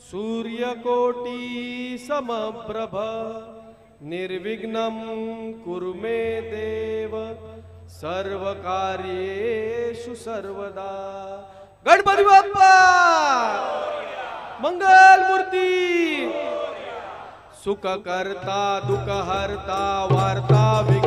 सूर्यकोटी समप्रभ निर्विघ्नं कुरु मे देव सर्वकार्येषु सर्वदा। गणपती बाप्पा! मूर्ती! सुख करता दुख हरता वार्ता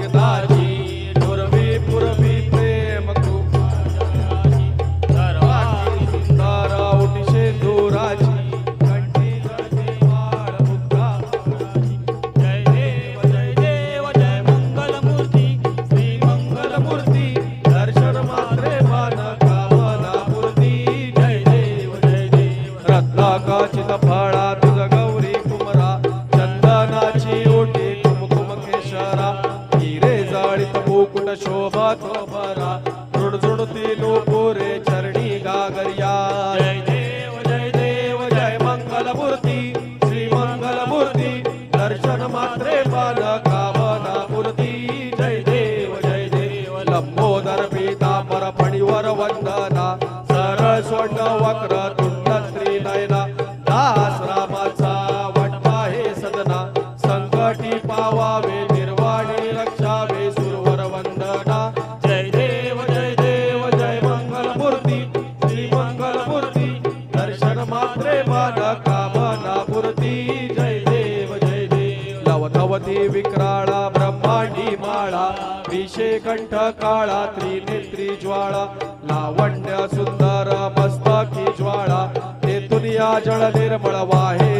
कंठ काळा त्रिनेत्री ज्वाळा लावण्य सुंदर मस्तकी ज्वाळा ते दुनिया जळ निर्मळ वाहे.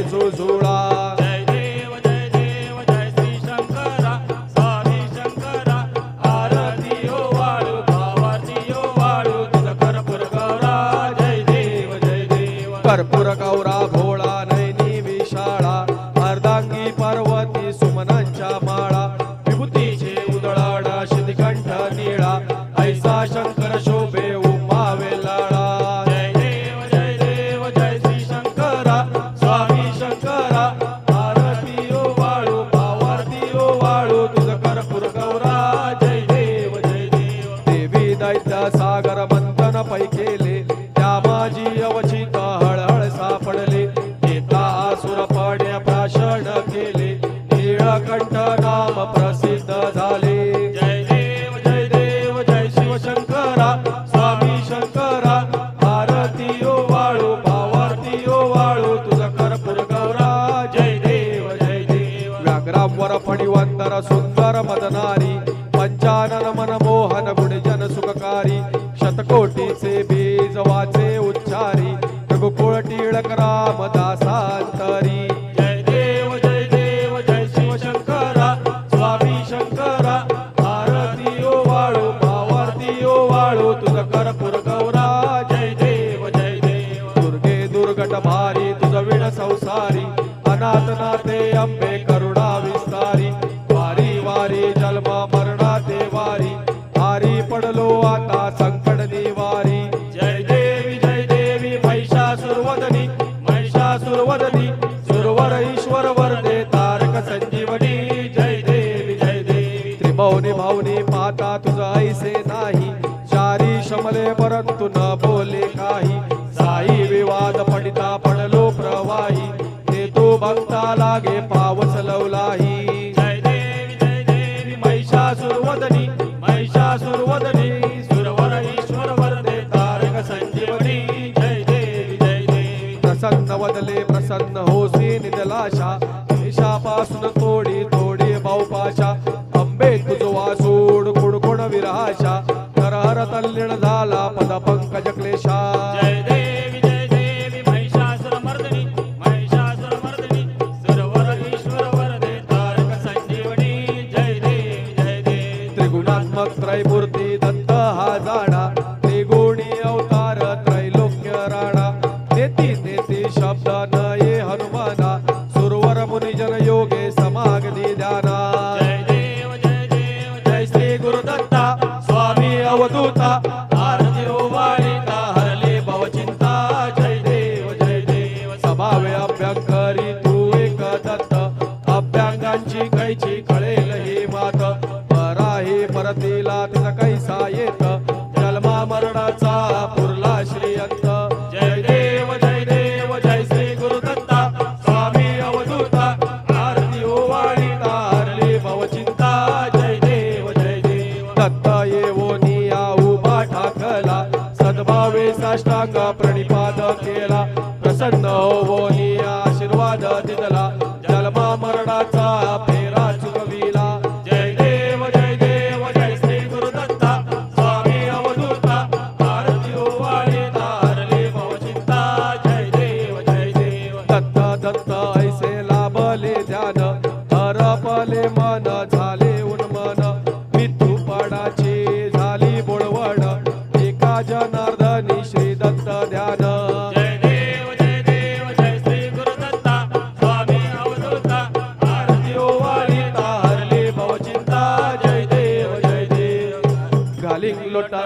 ಶರಣ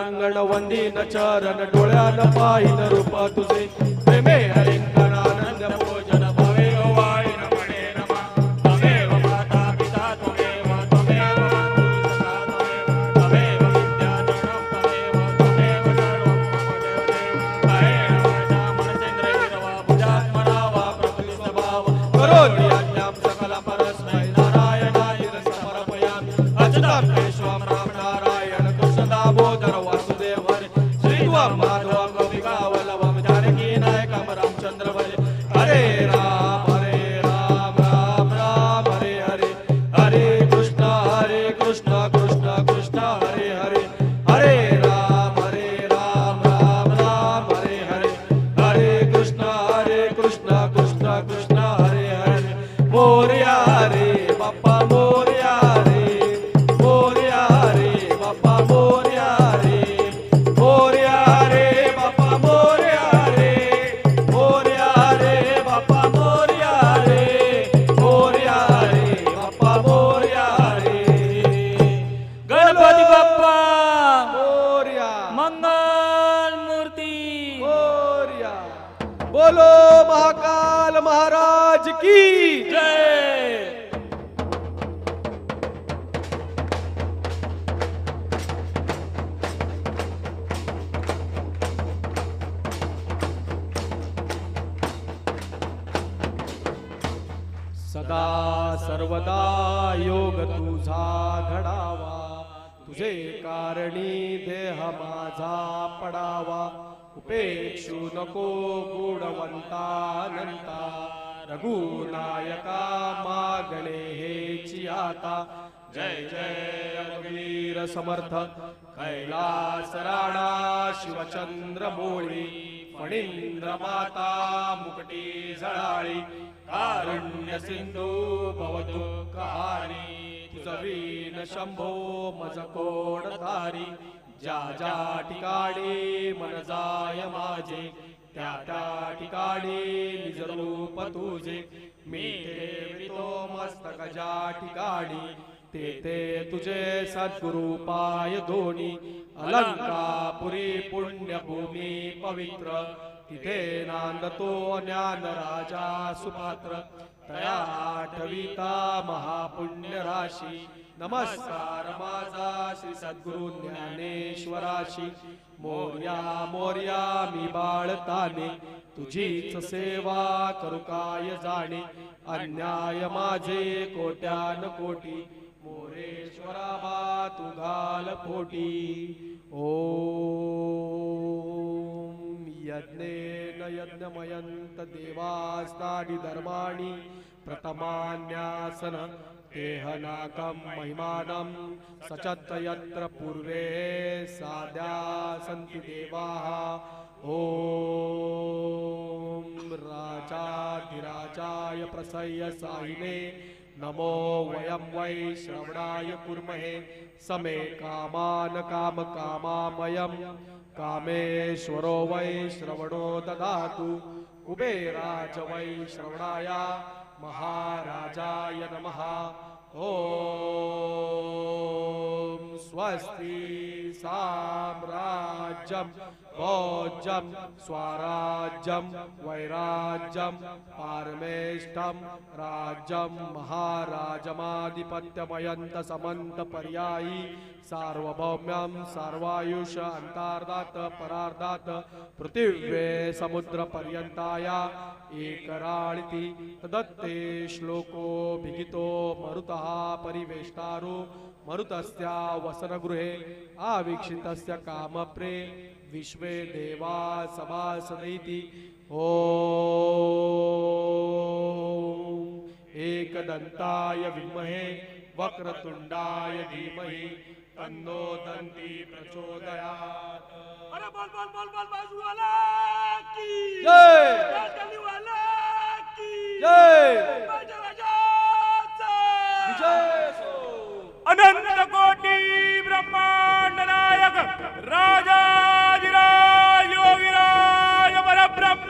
घालिंग लोटांगण वंदीन चरण डोळ्यान पाहिन रूप तुझे. प्रेमे हरिंगणानंद भोजन भवे ओवाळी नमणे नमा. तमेव माता पिता त्वमेव त्वमेव तमेव विद्याधरणं तमेव त्वमेव सर्वं मम देवते कायेन वाचा मनसेन्द्रियैर्वा बुद्ध्यात्मना वा प्रकृतिस्वभाव. करोमि यज्ञं सकल परस्मै नारायणाय समर्पयामि. अच्युतं केशवं राम कारणी देह माझा पडावा. उपेक्षू नको गुणवंतानंता. रघुनायका मागणे हे आता जय जय रघुवीर समर्थ. कैलास राणा शिवचंद्र मोळी फणींद्र माता मुकटी झळाळी कारुण्य सिंधू भवतु कहाणी शंभो मज कोण तारी ज्या ज्या ठिकाणी मन जाय माझे त्या त्या ठिकाणी निज रूप तुझे. मी तो मस्तक ज्या ठिकाणी ते ते तुझे सद्गुरु पाय दोन्ही. अलंकापुरी पुण्यभूमी पवित्र तिथे नांदतो ज्ञान राजा सुपात्र. तया आठविता महापुण्य राशी नमस्कार माझा श्री सद्गुरु ज्ञानेश्वराशी। मोर्या मोर्या मी बाळताने तुझीच सेवा करू काय जाणे? अन्याय माझे कोट्यान कोटी मोरेश्वरा बा तू घाल पोटी। यज्ञेन यज्ञमयंत देवास्तानि धर्माणि प्रथमान्यासन देहनाकं महिमानं सचत्र यत्र पूर्वे साध्या सन्ति देवाः। ॐ राजाधिराजाय प्रसह्य साहिने नमो वयं वै श्रवणाय कुर्महे समे कामान कामकामामयं कामेश्वरो वै श्रवणो ददातु। कुबेराज वै श्रवणाय। महाराजाय नमः। ॐ स्वस्ति साम्राज्यं भोज्यं स्वराज्यं वैराज्यं पारमेष्टं राज्यम महाराजमाधिपत्यमयंत समंत पर्यायी सार्वभौम्यं सर्वायुष अंतार्धात परार्धात पृथिव्ये समुद्रपर्यन्ताया एकराळिति तदत्ते श्लोको भिगितो मरुतः परिवेष्टारो मरुतस्य वसनगृहे आवीक्षितस्य कामप्रे विश्वे देवा सभासनैति ॐ। एकदन्ताय विमहे वक्रतुण्डाय धीमहि। तन्नो दन्ती प्रचोदयात्। अरे बोल बोल बोल बोल बाजूवाला की। जय। डालीवाला की। जय। अनंत कोटी ब्रह्मांड नायक राजा।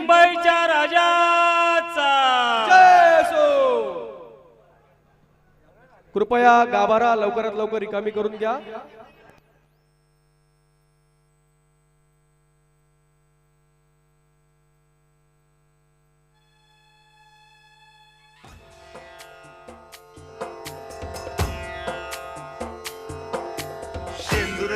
मुंबईच्या राजाचा. कृपया गाभारा लवकरात लवकर रिकामी करून घ्या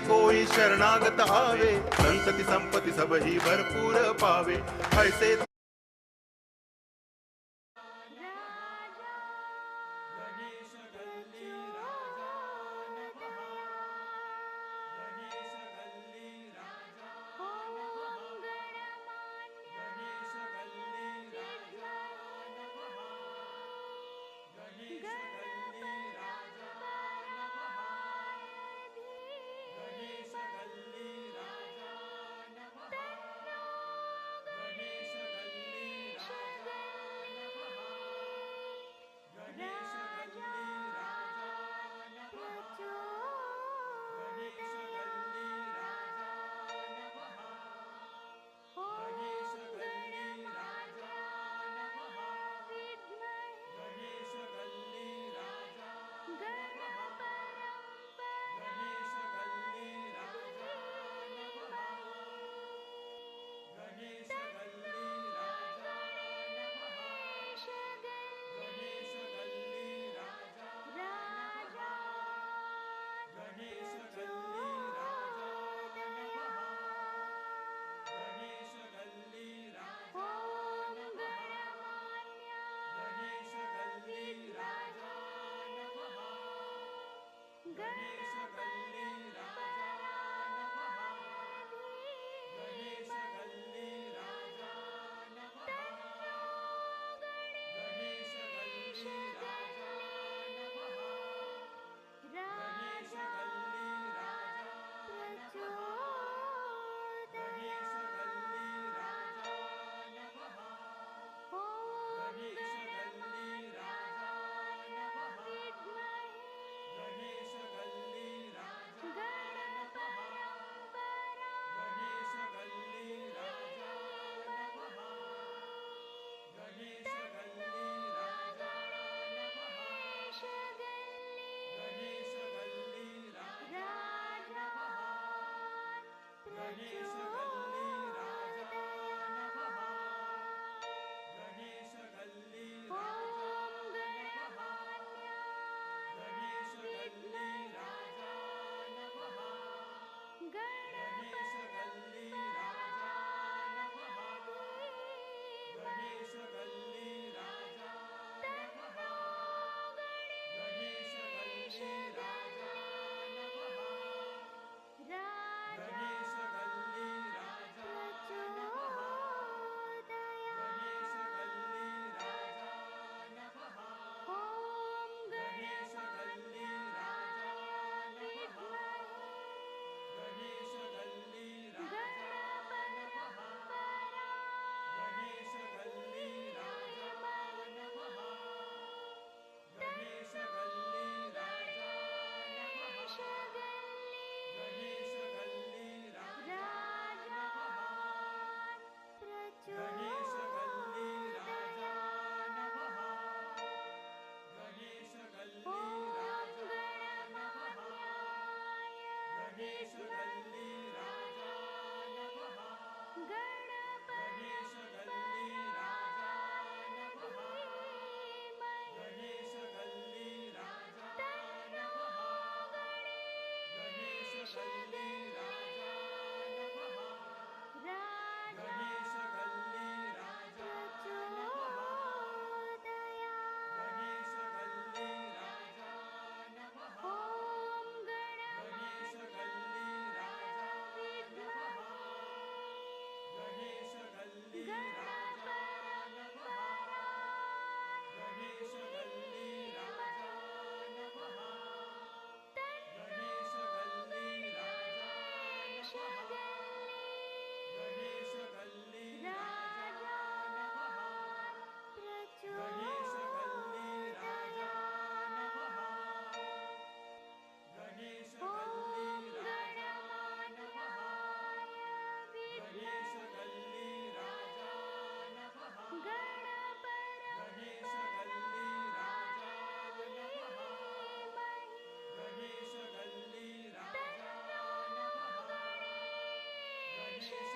कोई शरणागत आवे संतति संपत्ति सब ही भरपूर पावे। ऐसे Yeah. Ganesha. Nation.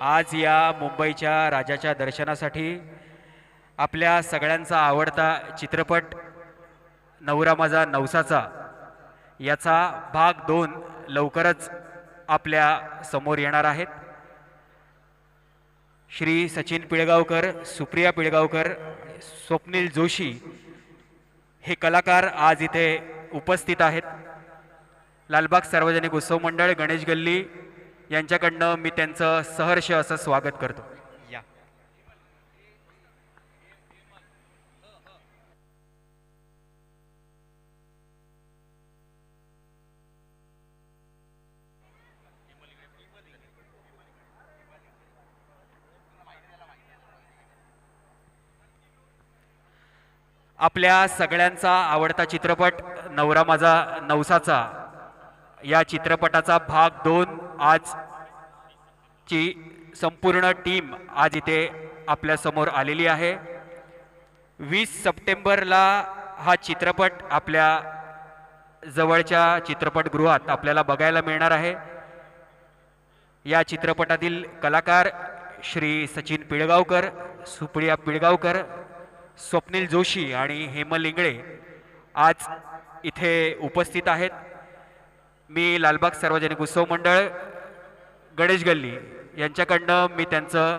आज या मुंबईच्या राजाच्या दर्शनासाठी आपल्या सगळ्यांचा आवडता चित्रपट नवरा माझा नवसाचा याचा भाग दोन लवकरच आपल्यासमोर येणार आहेत. श्री सचिन पिळगावकर सुप्रिया पिळगावकर स्वप्नील जोशी हे कलाकार आज इथे उपस्थित आहेत. लालबाग सार्वजनिक उत्सव मंडळ गणेश गल्ली यांच्याकडनं मी त्यांचं सहर्ष असं स्वागत करतो. या. आपल्या सगळ्यांचा आवडता चित्रपट नवरा माझा नवसाचा या चित्रपटाचा भाग दोन आज ची संपूर्ण टीम आज इथे आपल्यासमोर आलेली आहे. वीस सप्टेंबरला हा चित्रपट आपल्या जवळच्या चित्रपटगृहात आपल्याला बघायला मिळणार आहे. या चित्रपटातील कलाकार श्री सचिन पिळगावकर सुप्रिया पिळगावकर स्वप्नील जोशी आणि हेमल इंगळे आज इथे उपस्थित आहेत. मी लालबाग सार्वजनिक उत्सव मंडळ गणेश गल्ली यांच्याकडनं मी त्यांचं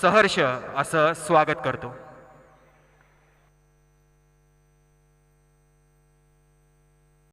सहर्ष असं स्वागत करतो.